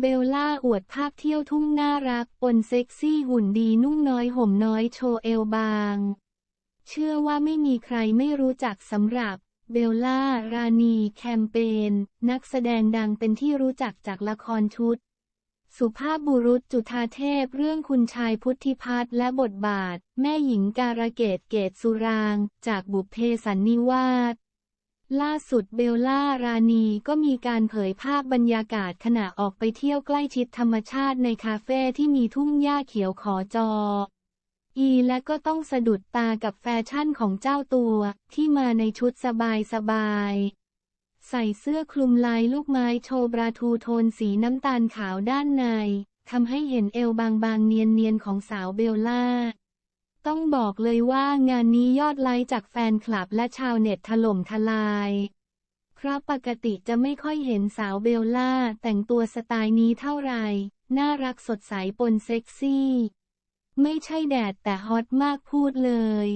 เบลล่าอวดภาพเที่ยวทุ่งน่ารักปนเซ็กซี่หุ่นดีนุ่งน้อยห่มน้อยโชว์เอวบาง เชื่อว่าไม่มีใครไม่รู้จักสำหรับเบลล่า รานีแคมเปญนักแสดงดังเป็นที่รู้จักจากละครชุด สุภาพบุรุษจุธาเทพเรื่องคุณชายพุทธิพัฒน์และบทบาท แม่หญิงการะเกตเกตสุราง จากบุพเพสันนิวาส ล่าสุดเบลล่ารานีก็มีการเผยภาพบรรยากาศขณะออกไปเที่ยวใกล้ชิดธรรมชาติในคาเฟ่ที่มีทุ่งหญ้าเขียวขอจอ อีและก็ต้องสะดุดตากับแฟชั่นของเจ้าตัวที่มาในชุดสบายสบายใส่เสื้อคลุมลายลูกไม้โชว์บราทูโทนสีน้ำตาลขาวด้านในทำให้เห็นเอวบางๆเนียนๆของสาวเบลล่า ต้องบอกเลยว่างานนี้ยอดไลค์จากแฟนคลับและชาวเน็ตถล่มทลายเพราะปกติจะไม่ค่อยเห็นสาวเบลล่าแต่งตัวสไตล์นี้เท่าไหร่ น่ารักสดใสปนเซ็กซี่ ไม่ใช่แดดแต่ฮอตมากพูดเลย